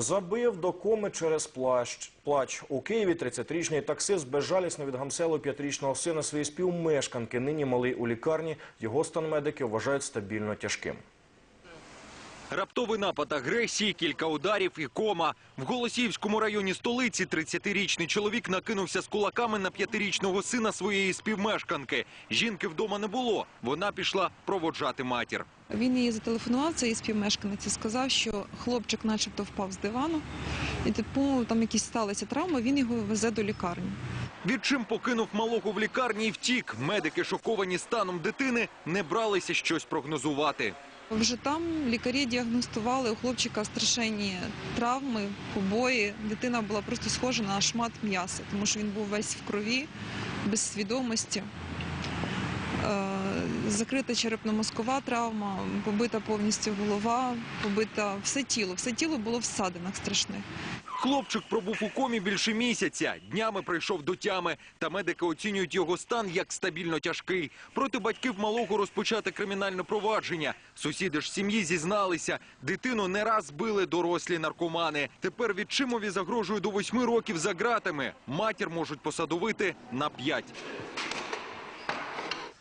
Забив до коми через плащ. плач. У Києві 30-річний таксист безжалісно відгамселив 5-річного сина своєї співмешканки. Нині малий у лікарні. Його стан медики вважають стабільно тяжким. Раптовий напад агресії, кілька ударів і кома. В Голосіївському районі столиці 30-річний чоловік накинувся з кулаками на п'ятирічного сина своєї співмешканки. Жінки вдома не було. Вона пішла проводжати матір. Він її зателефонував, це її співмешканець, і сказав, що хлопчик начебто впав з дивану, і типу там якісь сталися травми, він його везе до лікарні. Відчим покинув малого в лікарні і втік. Медики, шоковані станом дитини, не бралися щось прогнозувати. Вже там лікарі діагностували у хлопчика страшенні травми, побої. Дитина була просто схожа на шмат м'яса, тому що він був весь в крові, без свідомості. Е, Закрита черепно-мозкова травма, побита повністю голова, побита все тіло. Все тіло було в ссадинах страшних. Хлопчик пробув у комі більше місяця. Днями прийшов до тями. Та медики оцінюють його стан як стабільно тяжкий. Проти батьків малого розпочати кримінальне провадження. Сусіди ж сім'ї зізналися. Дитину не раз били дорослі наркомани. Тепер відчимові загрожує до восьми років за ґратами. Матір можуть посадовити на п'ять.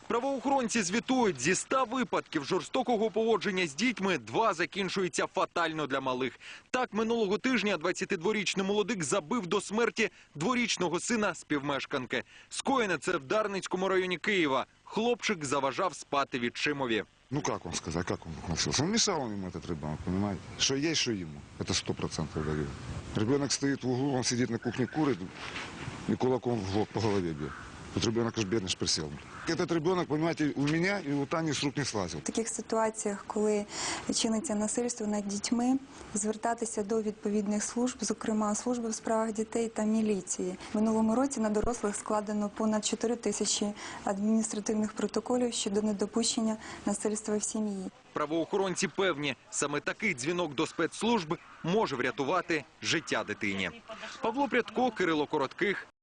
Правоохоронці звітують, зі ста випадків жорстокого поводження з дітьми два закінчуються фатально для малих. Так, минулого тижня 22-річний молодик забив до смерті дворічного сина співмешканки. Скоєне це в Дарницькому районі Києва. Хлопчик заважав спати відчимові. Ну как вам сказать, как он относился? Он мешал ему этот ребенок, понимаете? Что ей, что ему. Это сто процентов говорю. Ребенок стоит в углу, он сидит на кухне, курит и кулаком в лоб по голове бьет. Тут ребенок аж бедный присел. Этот ребенок, понимаете, у меня и у Тани с рук не слазил. В таких ситуаціях, коли чиниться насильство над дітьми, звертатися до відповідних служб, зокрема служби в справах дітей та міліції. Минулому році на дорослих складено понад 4 тисячі адміністративних протоколів щодо недопущення насильства в сім'ї. Правоохоронці певні, саме такий дзвінок до спецслужб може врятувати життя дитині. Павло Прядко, Кирило Коротких.